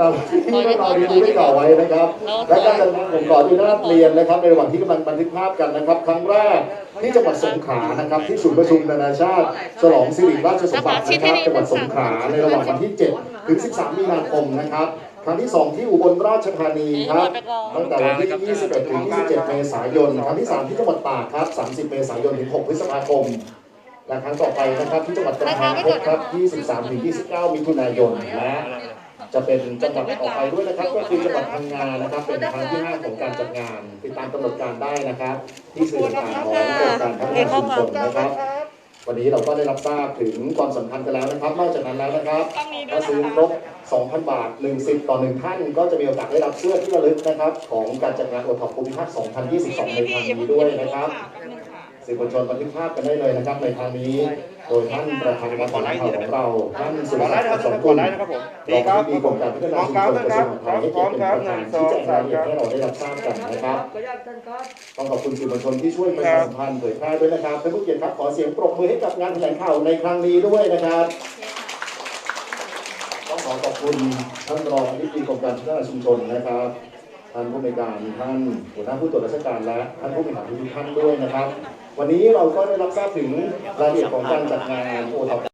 ตามที่เราเรียนรู้ได้กล่าวไว้นะครับ และการจัดงานผมขออนุญาตเรียนนะครับ ในระหว่างที่กำลังบันทึกภาพกันนะครับ ครั้งแรกที่จังหวัดสงขลานะครับ ที่ศูนย์ประชุมนานาชาติ ฉลองสิริราชสมบัตินะครับจังหวัดสงขลาในระหว่างวันที่ 7 ถึง 13 มีนาคมนะครับครั้งที่ 2 ที่อุบลราชธานีครับตั้งแต่วันที่ 21 ถึง 27 เมษายน ครั้งที่ 3 ที่จังหวัดตากครับ 30 เมษายน ถึง 6 พฤษภาคมและครั้งต่อไปนะครับที่จังหวัดกำแพงเพชรครับ 23 ถึง 29 มิถุนายนและ จะเป็นจังหวัดต่อไปด้วยนะครับ ก็คือจังหวัดพังงานะครับ เป็นครั้งที่5ของการจัดงาน ติดตามกำหนดการได้นะครับ ที่สื่อต่างๆของโครงการพัฒนาชุมชนนะครับ วันนี้เราก็ได้รับทราบถึงความสำคัญกันแล้วนะครับ นอกจากนั้นแล้วนะครับถ้าซื้อครบ2,000 บาท1สิทธิ์ต่อ 1 ท่านก็จะมีโอกาสได้รับเสื้อที่ระลึกนะครับ ของการจัดงานโอท็อปภูมิภาค2022 ในครั้งนี้ด้วยนะครับ สื่อมวลชนบันทึกภาพกันได้เลยนะครับในครั้งนี้ โดยท่านประธานการข่าวของเราท่านสุรขอไลศักน์ดิ์นะอัคกรับษรขอกุลไลน์นะครับผมรองที่ดีกรมการพัฒนาชุมชนกระทรวงมหาดไทยให้เกียรติเป็นประธานชี้แจงรายละเอียดให้เราได้รับทราบกันนะครับต้องขอบคุณสื่อมวลชนที่ช่วยประชาสัมพันธ์เผยแพร่ด้วยนะครับท่านผู้เกียรติครับขอเสียงปรบมือให้กับงานแถลงข่าวในครั้งนี้ด้วยนะครับต้องขอขอบคุณท่านรองอธิบดีกรมการพัฒนาชุมชนนะครับ ท่านผู้ในการท่านหัวหน้าผู้ตรวจราชการและท่านผู้บริหารทุกท่านด้วยนะครับ วันนี้เราก็ได้รับทราบถึงรายละเอียดของการจัดงานโอท็อป